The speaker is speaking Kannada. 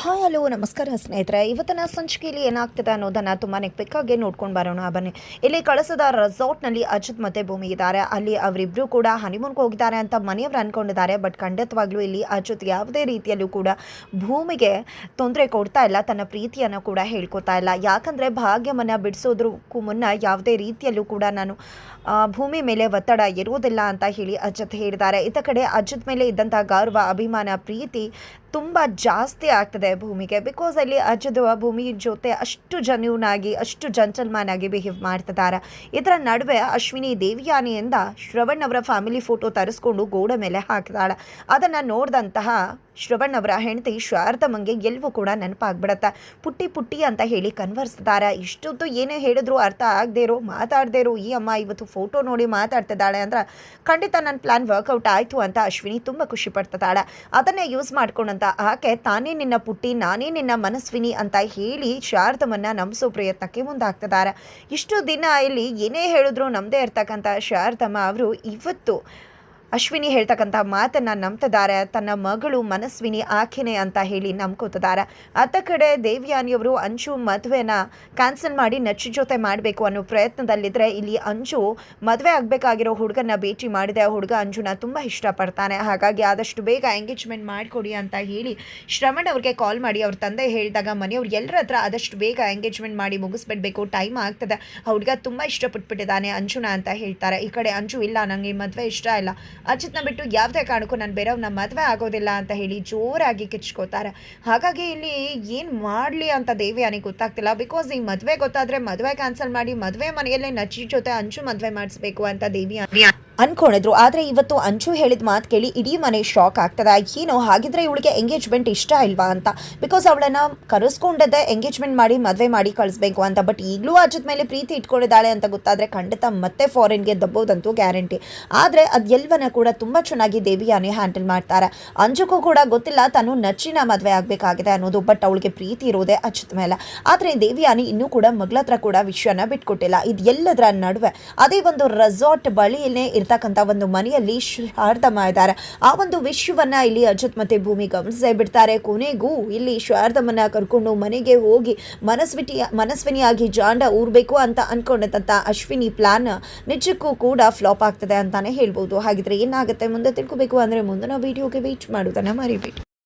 ಹಾಯ್, ಹಲೋ, ನಮಸ್ಕಾರ ಸ್ನೇಹಿತರೆ. ಇವತ್ತಿನ ಸಂಚಿಕೆಯಲ್ಲಿ ಏನಾಗ್ತದೆ ಅನ್ನೋದನ್ನು ತುಂಬಾ ಕ್ವಿಕ್ಕಾಗಿ ನೋಡ್ಕೊಂಡು ಬರೋಣ. ಬನ್ನಿ. ಇಲ್ಲಿ ಕಳಸದ ರೆಸಾರ್ಟ್ನಲ್ಲಿ ಅಜಿತ್ ಮತ್ತೆ ಭೂಮಿ ಇದ್ದಾರೆ. ಅಲ್ಲಿ ಅವರಿಬ್ರು ಕೂಡ ಹನಿಮೂನ್ಗೆ ಹೋಗಿದ್ದಾರೆ ಅಂತ ಮನೆಯವರು ಅನ್ಕೊಂಡಿದ್ದಾರೆ. ಬಟ್ ಖಂಡಿತವಾಗ್ಲೂ ಇಲ್ಲಿ ಅಜಿತ್ ಯಾವುದೇ ರೀತಿಯಲ್ಲೂ ಕೂಡ ಭೂಮಿಗೆ ತೊಂದರೆ ಕೊಡ್ತಾ ಇಲ್ಲ. ತನ್ನ ಪ್ರೀತಿಯನ್ನು ಕೂಡ ಹೇಳ್ಕೊತಾ ಇಲ್ಲ. ಯಾಕಂದರೆ ಭಾಗ್ಯವನ್ನು ಬಿಡಿಸೋದ್ರಕ್ಕೂ ಮುನ್ನ ಯಾವುದೇ ರೀತಿಯಲ್ಲೂ ಕೂಡ ನಾನು ಭೂಮಿ ಮೇಲೆ ಒತ್ತಡ ಇರುವುದಿಲ್ಲ ಅಂತ ಹೇಳಿ ಅಜಿತ್ ಹೇಳಿದ್ದಾರೆ. ಇತ್ತ ಕಡೆ ಅಜಿತ್ ಮೇಲೆ ಇದ್ದಂಥ ಗೌರವ, ಅಭಿಮಾನ, ಪ್ರೀತಿ ತುಂಬ ಜಾಸ್ತಿ ಆಗ್ತದೆ ಭೂಮಿಗೆ ಬಿಕಾಸ್ ಅಲ್ಲಿ ಅಜಿತ್ ಭೂಮಿ ಜೊತೆ ಅಷ್ಟು ಜನ್ಯೂನ್ ಆಗಿ, ಅಷ್ಟು ಜಂಟಲ್ಮ್ಯಾನ್ ಆಗಿ ಬಿಹೇವ್ ಮಾಡ್ತಿದ್ದಾರೆ ಇದರ ನಡುವೆ ಅಶ್ವಿನಿ ದೇವಿಯಾನಿಯಿಂದ ಶ್ರವಣ್ ಅವರ ಫ್ಯಾಮಿಲಿ ಫೋಟೋ ತರಿಸ್ಕೊಂಡು ಗೋಡೆ ಮೇಲೆ ಹಾಕಿದಾಳೆ. ಅದನ್ನು ನೋಡಿದಂತಹ ಶ್ರವಣ್ ಅವರ ಹೆಂಡತಿ ಶಾರದಮ್ಮಂಗೆ ಎಲ್ಲವೂ ಕೂಡ ನೆನಪಾಗ್ಬಿಡತ್ತೆ. ಪುಟ್ಟಿ ಪುಟ್ಟಿ ಅಂತ ಹೇಳಿ ಕನ್ವರ್ಸಿದ್ದಾರೆ ಇಷ್ಟೊತ್ತು ಏನೇ ಹೇಳಿದ್ರು ಅರ್ಥ ಆಗದೇ ಇರೋ, ಮಾತಾಡದೇ ಇರೋ ಈ ಅಮ್ಮ ಇವತ್ತು ಫೋಟೋ ನೋಡಿ ಮಾತಾಡ್ತಿದ್ದಾಳೆ ಅಂದ್ರೆ ಖಂಡಿತ ನನ್ನ ಪ್ಲಾನ್ ವರ್ಕೌಟ್ ಆಯಿತು ಅಂತ ಅಶ್ವಿನಿ ತುಂಬ ಖುಷಿ ಪಡ್ತಿದ್ದಾಳೆ. ಅದನ್ನೇ ಯೂಸ್ ಮಾಡ್ಕೊಂಡಂತ ಆಕೆ, ತಾನೇ ನಿನ್ನ ಪುಟ್ಟಿ, ನಾನೇ ನಿನ್ನ ಮನಸ್ವಿನಿ ಅಂತ ಹೇಳಿ ಶಾರದಮ್ಮನ್ನ ನಂಬಿಸೋ ಪ್ರಯತ್ನಕ್ಕೆ ಮುಂದಾಗ್ತಿದ್ದಾರೆ. ಇಷ್ಟು ದಿನ ಇಲ್ಲಿ ಏನೇ ಹೇಳಿದ್ರು ನಮ್ಮದೇ ಇರ್ತಕ್ಕಂಥ ಶಾರದಮ್ಮ ಅವರು ಇವತ್ತು ಅಶ್ವಿನಿ ಹೇಳ್ತಕ್ಕಂಥ ಮಾತನ್ನು ನಂಬ್ತಿದ್ದಾರೆ. ತನ್ನ ಮಗಳು ಮನಸ್ವಿನಿ ಆಕೆನೆ ಅಂತ ಹೇಳಿ ನಂಬ್ಕೋತಿದ್ದಾರೆ. ಅತ್ತ ಕಡೆ ದೇವ್ಯಾನಿಯವರು ಅಂಜು ಮದುವೆನ ಕ್ಯಾನ್ಸಲ್ ಮಾಡಿ ನಚ್ಚು ಜೊತೆ ಮಾಡಬೇಕು ಅನ್ನೋ ಪ್ರಯತ್ನದಲ್ಲಿದ್ದರೆ ಇಲ್ಲಿ ಅಂಜು ಮದುವೆ ಆಗಬೇಕಾಗಿರೋ ಹುಡುಗನ ಭೇಟಿ ಮಾಡಿದೆ. ಆ ಹುಡುಗ ಅಂಜುನ ತುಂಬ ಇಷ್ಟಪಡ್ತಾನೆ. ಹಾಗಾಗಿ ಆದಷ್ಟು ಬೇಗ ಎಂಗೇಜ್ಮೆಂಟ್ ಮಾಡಿಕೊಡಿ ಅಂತ ಹೇಳಿ ಶ್ರವಣ್ ಅವ್ರಿಗೆ ಕಾಲ್ ಮಾಡಿ ಅವ್ರ ತಂದೆ ಹೇಳಿದಾಗ ಮನೆಯವ್ರು ಎಲ್ಲರ ಹತ್ರ ಆದಷ್ಟು ಬೇಗ ಎಂಗೇಜ್ಮೆಂಟ್ ಮಾಡಿ ಮುಗಿಸ್ಬಿಡ್ಬೇಕು. ಟೈಮ್ ಆಗ್ತದೆ. ಆ ಹುಡುಗ ತುಂಬ ಇಷ್ಟಪಟ್ಬಿಟ್ಟಿದ್ದಾನೆ ಅಂಜುನ ಅಂತ ಹೇಳ್ತಾರೆ. ಈ ಕಡೆ ಅಂಜು ಇಲ್ಲ ನನಗೆ ಮದುವೆ ಇಷ್ಟ ಇಲ್ಲ. ಅಜಿತ್ನ ಬಿಟ್ಟು ಯಾವುದೇ ಕಾರಣಕ್ಕೂ ನಾನು ಬೇರೆಯವ್ರನ್ನ ಮದುವೆ ಆಗೋದಿಲ್ಲ ಅಂತ ಹೇಳಿ ಜೋರಾಗಿ ಕಿಚ್ಕೋತಾರೆ. ಹಾಗಾಗಿ ಇಲ್ಲಿ ಏನು ಮಾಡಲಿ ಅಂತ ದೇವಿ ಅನಿಗೆ ಗೊತ್ತಾಗ್ತಿಲ್ಲ. ಬಿಕಾಸ್ ಈ ಮದುವೆ ಗೊತ್ತಾದರೆ ಮದುವೆ ಕ್ಯಾನ್ಸಲ್ ಮಾಡಿ ಮದುವೆ ಮನೆಯಲ್ಲೇ ನಚ್ಚಿ ಜೊತೆ ಅಂಚು ಮದುವೆ ಮಾಡಿಸ್ಬೇಕು ಅಂತ ದೇವಿಯಾನಿ. ಅನ್ಕೊಂಡಿದ್ರು. ಆದರೆ ಇವತ್ತು ಅಂಚು ಹೇಳಿದ ಮಾತು ಕೇಳಿ ಇಡೀ ಮನೆ ಶಾಕ್ ಆಗ್ತದೆ. ಏನೋ ಹಾಗಿದ್ರೆ ಇವಳಿಗೆ ಎಂಗೇಜ್ಮೆಂಟ್ ಇಷ್ಟ ಇಲ್ವಾ ಅಂತ. ಬಿಕಾಸ್ ಅವಳನ್ನ ಕರೆಸ್ಕೊಂಡದ್ದೆ ಎಂಗೇಜ್ಮೆಂಟ್ ಮಾಡಿ, ಮದುವೆ ಮಾಡಿ ಕಳಿಸ್ಬೇಕು ಅಂತ. ಬಟ್ ಈಗಲೂ ಅಜ್ಜದ ಮೇಲೆ ಪ್ರೀತಿ ಇಟ್ಕೊಂಡಿದ್ದಾಳೆ ಅಂತ ಗೊತ್ತಾದರೆ ಖಂಡಿತ ಮತ್ತೆ ಫಾರಿನ್ಗೆ ದಬ್ಬೋದಂತೂ ಗ್ಯಾರಂಟಿ ಆದರೆ ಎಲ್ವನ ಕೂಡ ತುಂಬ ಚೆನ್ನಾಗಿ ದೇವಿಯಾನಿ ಹ್ಯಾಂಡಲ್ ಮಾಡ್ತಾರೆ. ಅಂಜುಗೂ ಕೂಡ ಗೊತ್ತಿಲ್ಲ ತಾನು ನಚ್ಚಿನ ಮದುವೆ ಆಗಬೇಕಾಗಿದೆ ಅನ್ನೋದು ಬಟ್ ಅವಳಿಗೆ ಪ್ರೀತಿ ಇರೋದೇ ಅಜ್ಜದ ಮೇಲೆ. ಆದರೆ ದೇವಿಯಾನಿ ಇನ್ನೂ ಕೂಡ ಮಗಳ ಹತ್ರ ಕೂಡ ವಿಷಯನ ಬಿಟ್ಕೊಟ್ಟಿಲ್ಲ. ಇದು ಎಲ್ಲದರ ನಡುವೆ. ಅದೇ ಒಂದು ರೆಸಾರ್ಟ್ ಬಳಿಯಲ್ಲೇ ಇರ್ತಕ್ಕಂಥ ಒಂದು ಮನೆಯಲ್ಲಿ ಶಾರದಮ್ಮ ಇದ್ದಾರೆ ಆ ಒಂದು ವಿಷಯವನ್ನ ಇಲ್ಲಿ ಅಜತ್ ಮತ್ತೆ ಭೂಮಿ ಗಮನಿಸೇ ಬಿಡ್ತಾರೆ. ಕೊನೆಗೂ ಇಲ್ಲಿ ಶಾರದಮ್ಮನ ಕರ್ಕೊಂಡು ಮನೆಗೆ ಹೋಗಿ ಮನಸ್ವಿಟಿ ಮನಸ್ವಿನಿಯಾಗಿ ಜಾಂಡ ಊರ್ಬೇಕು ಅಂತ ಅನ್ಕೊಂಡಂತ ಅಶ್ವಿನಿ ಪ್ಲಾನ್ ನಿಜಕ್ಕೂ ಕೂಡ ಫ್ಲಾಪ್ ಆಗ್ತದೆ ಅಂತಾನೆ ಹೇಳ್ಬೋದು. ಹಾಗಿದ್ರೆ ಏನಾಗುತ್ತೆ? ಮುಂದೆ ತಿಳ್ಕೊಬೇಕು ಅಂದ್ರೆ ಮುಂದಿನ ವಿಡಿಯೋಗೆ ವೇಟ್ ಮಾಡೋದನ್ನ ಮರಿಬೇಡಿ.